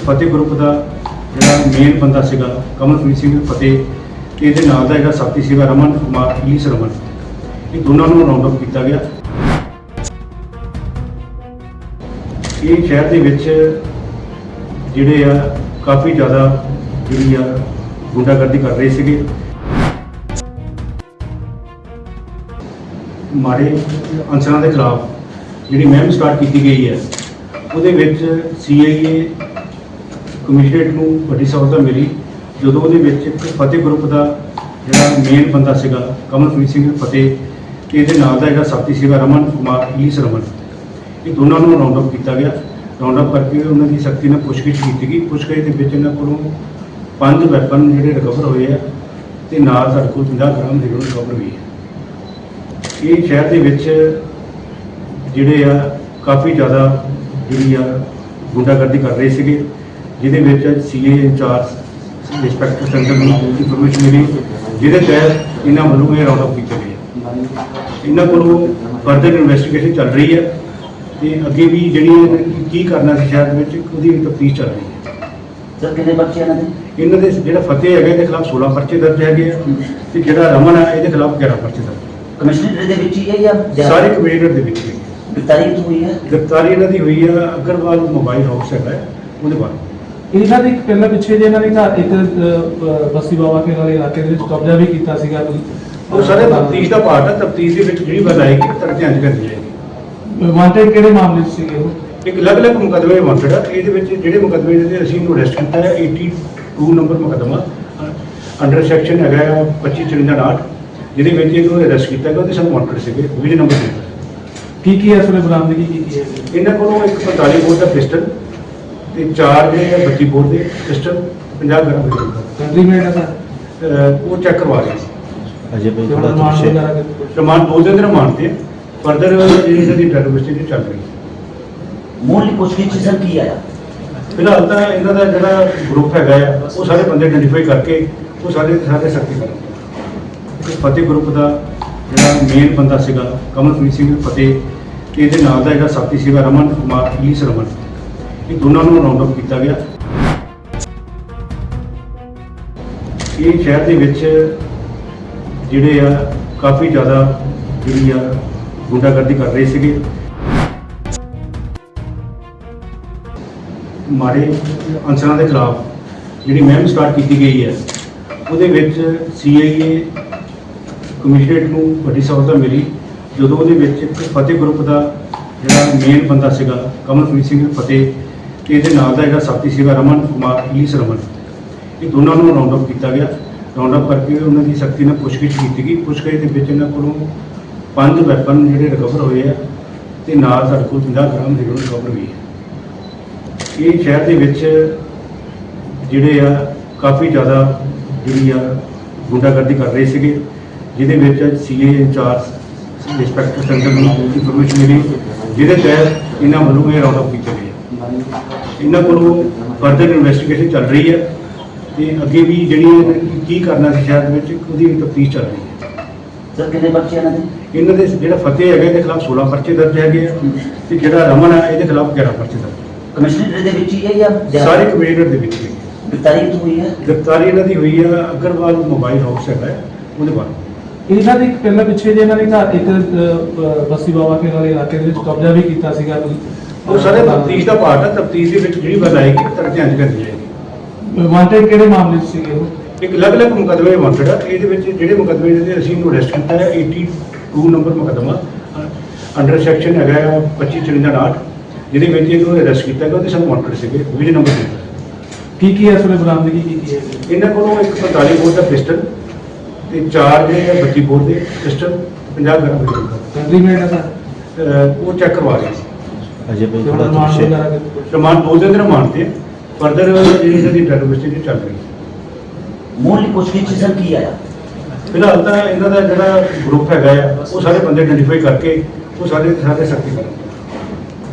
ਫਤਿਹ group ਦਾ ਜਿਹੜਾ main ਬੰਦਾ ਸੀਗਾ ਕਮਲਪ੍ਰੀਤ ਸਿੰਘ ਫਤਿਹ, ਤੇ ਇਹਦੇ ਨਾਲ ਦਾ ਜਿਹੜਾ ਸਾਥੀ ਸੀਗਾ ਰਮਨ ਕੁਮਾਰ, ਪੁਲਿਸ ਰਮਨ। ਇਹ ਦੋਨਾਂ ਨੂੰ ਰਾਉਂਡ ਅਪ ਕੀਤਾ ਗਿਆ। ਇਹ ਸ਼ਹਿਰ ਦੇ ਵਿੱਚ ਜਿਹੜੇ ਆ, ਕਾਫੀ ਜ਼ਿਆਦਾ ਜਿਹੜੀ ਆ ਗੁੰਡਾਗਰਦੀ ਕਰ ਰਹੇ ਸੀਗੇ। ਮਾੜੇ ਅਨਸਰਾਂ ਦੇ ਖਿਲਾਫ ਜਿਹੜੀ ਮਹਿਮ ਸਟਾਰਟ ਕੀਤੀ ਗਈ ਹੈ, ਉਹਦੇ ਵਿੱਚ ਸੀਆਈਏ ਕਮਿਸ਼ਨਰੇਟ ਨੂੰ ਵੱਡੀ ਸਫਲਤਾ ਮਿਲੀ। ਜਦੋਂ ਉਹਦੇ ਵਿੱਚ ਇੱਕ ਫਤਿਹ ਗਰੁੱਪ ਦਾ ਜਿਹੜਾ ਮੇਨ ਬੰਦਾ ਸੀਗਾ, ਕਮਲਪ੍ਰੀਤ ਸਿੰਘ ਫਤਿਹ, ਤੇ ਇਹਦੇ ਨਾਲ ਦਾ ਜਿਹੜਾ ਸਾਥੀ ਸੀਗਾ ਰਮਨ ਕੁਮਾਰ, ਈਸ ਰਮਨ। ਇਹ ਦੋਨਾਂ ਨੂੰ ਰਾਉਂਡ ਅਪ ਕੀਤਾ ਗਿਆ। ਰਾਉਂਡ ਅਪ ਕਰਕੇ ਉਹਨਾਂ ਦੀ ਸਖਤੀ ਨਾਲ ਪੁੱਛਗਿੱਛ ਕੀਤੀ ਗਈ। ਪੁੱਛਗਿੱਛ ਦੇ ਵਿੱਚ ਇਹਨਾਂ ਕੋਲੋਂ ਪੰਜ ਵੈਪਨ ਜਿਹੜੇ ਰਿਕਵਰ ਹੋਏ ਆ, ਤੇ ਨਾਲ ਸਾਡੇ ਕੋਲ 50 ਗ੍ਰਾਮ ਹੈਰੋਇਨ ਰਿਕਵਰ ਹੋਈ ਹੈ। ਇਹ ਸ਼ਹਿਰ ਦੇ ਵਿੱਚ ਜਿਹੜੇ ਆ, ਕਾਫੀ ਜ਼ਿਆਦਾ ਜਿਹੜੀ ਆ ਗੁੰਡਾਗਰਦੀ ਕਰ ਰਹੇ ਸੀਗੇ। ਜਿਹਦੇ ਵਿੱਚ ਸੀਏ ਇੰਚਾਰਜ ਇੰਸਪੈਕਟਰ ਸੰਗਤ ਨੂੰ ਇਨਫੋਰਮੇਸ਼ਨ ਮਿਲੀ ਜਿਹਦੇ ਤਹਿਤ ਇਹਨਾਂ ਵੱਲੋਂ ਇਹ ਰਾਉਂਡ ਅਪ ਕੀਤਾ ਗਿਆ। ਇਹਨਾਂ ਕੋਲੋਂ ਫਰਦਰ ਇਨਵੈਸਟੀਗੇਸ਼ਨ ਚੱਲ ਰਹੀ ਹੈ ਤੇ ਅੱਗੇ ਵੀ ਜਿਹੜੀ ਕੀ ਕਰਨਾ ਸੀ ਸ਼ਹਿਰ ਵਿੱਚ ਉਹਦੀ ਤਫਤੀਸ਼ ਚੱਲ ਰਹੀ ਹੈ। ਸਰ ਕਿੰਨੇ ਬੱਚੇ ਇਹਨਾਂ ਦੇ? ਇਹਨਾਂ ਦੇ ਜਿਹੜਾ ਫਤਿਹ ਹੈਗਾ ਇਹਦੇ ਖਿਲਾਫ 16 ਪਰਚੇ ਦਰਜ ਹੈਗੇ ਆ ਤੇ ਜਿਹੜਾ ਰਮਨ ਹੈ ਇਹਦੇ ਖਿਲਾਫ 11 ਪਰਚੇ ਦਰਜ ਕਮਿਸ਼ਨਰ ਦੇ ਵਿੱਚ ਹੀ ਹੈ ਜਾਂ ਸਾਰੇ ਕਮਿਊਨਿਟੀ ਦੇ ਵਿੱਚ ਵੀ ਗ੍ਰਿਫਤਾਰੀ ਹੋਈ ਹੈ? ਗ੍ਰਿਫਤਾਰੀ ਇਹਨਾਂ ਦੀ ਹੋਈ ਹੈ ਅਗਰਵਾਲ ਮੋਬਾਈਲ ਹਾਊਸ ਹੈਗਾ ਹੈ, ਉਹਦੇ ਬਾਅਦ ਇਹਨਾਂ ਦੇ ਪਹਿਲਾਂ ਪਿੱਛੇ ਜੇ ਇਹਨਾਂ ਨੇ ਘਰ ਇੱਕ ਅਹ, ਬਸੀ ਬਾਬਾ ਕੇ ਵਾਲੇ ਇਲਾਕੇ ਦੇ ਵਿੱਚ ਕਬਜ਼ਾ ਵੀ ਕੀਤਾ ਸੀਗਾ ਕੋਈ। ਉਹ ਸਾਰੇ ਤਫਤੀਸ਼ ਦਾ ਪਾਰਟ ਹੈ ਤਫਤੀਸ਼ ਦੇ ਵਿੱਚ ਜਿਹੜੀ ਗੱਲ ਆਏਗੀ ਤਰ ਧਿਆਨ ਚ ਕਰਨੀ ਜਾਏਗੀ ਵਾਂਟਡ ਕਿਹੜੇ ਮਾਮਲੇ 'ਚ ਸੀਗੇ ਉਹ? ਇੱਕ ਅਲੱਗ-ਅਲੱਗ ਮੁਕਦਮੇ ਵਾਂਟਡ ਹੈ ਇਹਦੇ ਵਿੱਚ ਜਿਹੜੇ ਮੁਕਦਮੇ ਦੇ ਅਸੀਂ ਇਹਨੂੰ ਅਰੈਸਟ ਕੀਤਾ ਹੈ 82 ਨੰਬਰ ਮੁਕਦਮਾ ਅੰਡਰ ਸੈਕਸ਼ਨ ਹੈਗਾ ਹੈ 2554 ਜਿਹਦੇ ਵਿੱਚ ਇਹਨੂੰ ਅਰੈਸਟ ਕੀਤਾ ਗਿਆ ਉਹਦੇ ਸਾਨੂੰ ਵਾਂਟਡ ਸੀਗੇ 20 ਨੰਬਰ ਦੇ ਕੀ ਕੀ ਇਸ ਵੇਲੇ ਬਰਾਮਦਗੀ ਕੀਤੀ ਹੈ? ਇਹਨਾਂ ਕੋਲੋਂ ਇੱਕ 45 ਬੋਰ ਦਾ ਪਿਸਟਲ ਤੇ ਚਾਰ ਜਿਹੜੇ ਆ 32 ਬੋਰ ਦੇ ਪਿਸਟਲ 50 ਗ੍ਰਾਮ ਦੇ ਕੰਟਰੀ ਮੇਡ ਹੈ ਸਰ? ਅਹ ਉਹ ਚੈੱਕ ਕਰਵਾ ਰਹੇ ਸੀ ਅਜੇ ਭਾਈ ਥੋੜਾ ਦੇ ਰਿਮਾਂਡ ਦੋ ਦਿਨ ਰਿਮਾਂਡ ਤੇ ਫਰਦਰ ਜਿਹੜੀ ਇਹਨਾਂ ਦੀ ਚੱਲ ਰਹੀ ਹੈ। ਮੂਲ ਪੁੱਛਗਿੱਛ ਸਰ ਕੀ ਆਇਆ? ਫਿਲਹਾਲ ਤਾਂ ਇਹਨਾਂ ਦਾ ਜਿਹੜਾ ਗਰੁੱਪ ਹੈਗਾ ਆ ਉਹ ਸਾਰੇ ਬੰਦੇ ਆਇਡੈਂਟੀਫਾਈ ਕਰਕੇ ਉਹ ਸਾਰੇ ਦੇ ਸਾਰੇ ਸਖਤੀ ਕਰਨ ਫਤਿਹ ਗਰੁੱਪ ਦਾ ਜਿਹੜਾ ਮੇਨ ਬੰਦਾ ਸੀਗਾ ਕਮਲਪ੍ਰੀਤ ਸਿੰਘ ਫਤਿਹ ਤੇ ਇਹਦੇ ਨਾਲ ਦਾ ਜਿਹੜਾ ਸਾਥੀ ਸੀਗਾ ਰਮਨ ਕੁਮਾਰ ਪੁਲਿਸ ਰਮਨ। ਇਹ ਦੋਨਾਂ ਨੂੰ ਰਾਉਂਡ ਅਪ ਕੀਤਾ ਗਿਆ। ਇਹ ਸ਼ਹਿਰ ਦੇ ਵਿੱਚ ਜਿਹੜੇ ਆ, ਕਾਫੀ ਜ਼ਿਆਦਾ ਜਿਹੜੀ ਆ, ਗੁੰਡਾਗਰਦੀ ਕਰ ਰਹੇ ਸੀਗੇ। ਮਾੜੇ ਅਨਸਰਾਂ ਦੇ ਖਿਲਾਫ ਜਿਹੜੀ ਮਹਿਮ ਸਟਾਰਟ ਕੀਤੀ ਗਈ ਹੈ, ਉਹਦੇ ਵਿੱਚ ਸੀਆਈਏ ਕਮਿਸ਼ਨਰੇਟ ਨੂੰ ਵੱਡੀ ਸਫਲਤਾ ਮਿਲੀ, ਜਦੋਂ ਉਹਦੇ ਵਿੱਚ ਫਤਿਹ ਗਰੁੱਪ ਦਾ ਜਿਹੜਾ ਮੇਨ ਬੰਦਾ ਸੀਗਾ, ਕਮਲਪ੍ਰੀਤ ਸਿੰਘ ਫਤਿਹ ਤੇ ਇਹਦੇ ਨਾਲ ਦਾ ਜਿਹੜਾ ਸਾਥੀ ਸੀਗਾ ਰਮਨ ਕੁਮਾਰ, ਪੁਲਿਸ ਰਮਨ, ਇਹ ਦੋਨਾਂ ਨੂੰ ਰਾਉਂਡ ਅਪ ਕੀਤਾ ਗਿਆ। ਰਾਉਂਡ ਅਪ ਕਰਕੇ ਉਹਨਾਂ ਦੀ ਸਖਤੀ ਨਾਲ ਪੁੱਛਗਿੱਛ ਕੀਤੀ ਗਈ। ਪੁੱਛਗਿੱਛ ਦੇ ਵਿੱਚ ਇਹਨਾਂ ਕੋਲੋਂ ਪੰਜ ਵੈਪਨ ਜਿਹੜੇ ਰਿਕਵਰ ਹੋਏ ਆ ਤੇ ਨਾਲ ਸਾਡੇ ਕੋਲ 50 ਗ੍ਰਾਮ ਹੈਰੋਇਨ ਰਿਕਵਰ ਹੋਈ ਹੈ ਇਹ ਸ਼ਹਿਰ ਦੇ ਵਿੱਚ ਜਿਹੜੇ ਆ ਕਾਫੀ ਜ਼ਿਆਦਾ ਜਿਹੜੀ ਆ ਗੁੰਡਾਗਰਦੀ ਕਰ ਰਹੇ ਸੀਗੇ, ਜਿਹਦੇ ਵਿੱਚ ਸੀਏ ਇੰਚਾਰਜ, ਇੰਸਪੈਕਟਰ ਸੰਗਤ ਨੂੰ ਇਨਫੋਰਮੇਸ਼ਨ ਮਿਲੀ, ਜਿਹਦੇ ਤਹਿਤ ਇਹਨਾਂ ਵੱਲੋਂ ਇਹ ਰਾਉਂਡ ਅਪ ਕੀਤਾ ਗਿਆ ਇਹਨਾਂ ਕੋਲੋਂ ਫਰਦਰ ਇਨਵੈਸਟੀਗੇਸ਼ਨ ਚੱਲ ਰਹੀ ਹੈ ਤੇ ਅੱਗੇ ਵੀ ਜਿਹੜੀ ਕੀ ਕਰਨਾ ਸੀ ਸ਼ਹਿਰ ਵਿੱਚ ਉਹਦੀ ਤਫਤੀਸ਼ ਚੱਲ ਰਹੀ ਹੈ। ਸਰ ਕਿੰਨੇ ਬੱਚੇ ਇਹਨਾਂ ਦੇ? ਇਹਨਾਂ ਦੇ ਜਿਹੜਾ ਫਤਿਹ ਹੈਗਾ ਇਹਦੇ ਖਿਲਾਫ 16 ਪਰਚੇ ਦਰਜ ਹੈਗੇ ਆ ਤੇ ਜਿਹੜਾ ਰਮਨ ਹੈ ਇਹਦੇ ਖਿਲਾਫ 11 ਪਰਚੇ ਦਰਜ ਕਮਿਸ਼ਨਰ ਦੇ ਵਿੱਚ ਹੀ ਹੈ ਜਾਂ ਸਾਰੇ ਕਮਿਊਨਿਟੀ ਦੇ ਵਿੱਚ ਵੀ ਗ੍ਰਿਫਤਾਰੀ ਹੋਈ ਹੈ? ਗ੍ਰਿਫਤਾਰੀ ਇਹਨਾਂ ਦੀ ਹੋਈ ਹੈ ਅਗਰਵਾਲ ਮੋਬਾਈਲ ਹਾਊਸ ਹੈਗਾ ਹੈ, ਉਹਦੇ ਬਾਅਦ ਇਹਨਾਂ ਦੇ ਪਹਿਲਾਂ ਪਿੱਛੇ ਜੇ ਇਹਨਾਂ ਨੇ ਘਰ ਇੱਕ ਬਸੀ ਬਾਬਾ ਕੇ ਵਾਲੇ ਇਲਾਕੇ ਦੇ ਵਿੱਚ ਕਬਜ਼ਾ ਵੀ ਕੀਤਾ ਸੀਗਾ। ਕੋਈ ਉਹ ਸਾਰੇ ਤਫਤੀਸ਼ ਦਾ ਪਾਰਟ ਹੈ ਤਫਤੀਸ਼ ਦੇ ਵਿੱਚ ਜਿਹੜੀ ਗੱਲ ਆਏਗੀ ਤਰ ਧਿਆਨ ਚ ਕਰਨੀ ਜਾਏਗੀ ਵਾਂਟਡ ਕਿਹੜੇ ਮਾਮਲੇ 'ਚ ਸੀਗੇ ਉਹ? ਇੱਕ ਅਲੱਗ-ਅਲੱਗ ਮੁਕਦਮੇ ਵਾਂਟਡ ਹੈ ਇਹਦੇ ਵਿੱਚ ਜਿਹੜੇ ਮੁਕਦਮੇ ਦੇ ਅਸੀਂ ਇਹਨੂੰ ਅਰੈਸਟ ਕੀਤਾ ਹੈ 82 ਨੰਬਰ ਮੁਕਦਮਾ ਅੰਡਰ ਸੈਕਸ਼ਨ ਹੈਗਾ ਹੈ 2554 ਜਿਹਦੇ ਵਿੱਚ ਇਹਨੂੰ ਅਰੈਸਟ ਕੀਤਾ ਗਿਆ ਉਹਦੇ ਸਾਨੂੰ ਵਾਂਟਡ ਸੀਗੇ 20 ਨੰਬਰ ਦੇ ਕੀ ਕੀ ਵੇਲੇ ਬਰਾਮਦਗੀ ਕੀਤੀ ਹੈ? ਇਹਨਾਂ ਕੋਲੋਂ ਇੱਕ 45 ਬੋਰ ਦਾ ਪਿਸਟਲ ਤੇ ਚਾਰ ਜਿਹੜੇ ਆ 32 ਬੋਰ ਦੇ ਪਿਸਟਲ 50 ਗ੍ਰਾਮ ਦੇ ਕੰਟਰੀ ਮੇਡ ਹੈ ਉਹ ਚੈੱਕ ਕਰਵਾ ਸੀ। ਅਜੇ ਤੇ ਥੋੜਾ ਦੇ ਰਿਮਾਂਡ ਦੋ ਦਿਨ ਰਿਮਾਂਡ ਤੇ ਫਰਦਰ ਜਿਹੜੀ ਦੀ ਟੈਰੋਰਿਸਟ ਚੱਲ ਰਹੀ ਹੈ ਮੂਲ ਪੁੱਛਗਿੱਛ ਸਰ ਕੀ ਆਇਆ? ਫਿਲਹਾਲ ਤਾਂ ਇਹਨਾਂ ਦਾ ਜਿਹੜਾ ਗਰੁੱਪ ਹੈਗਾ ਆ ਉਹ ਸਾਰੇ ਬੰਦੇ ਆਇਡੈਂਟੀਫਾਈ ਕਰਕੇ ਉਹ ਸਾਰੇ ਦੇ ਸਾਰੇ ਸਖਤੀ ਕਰਨ।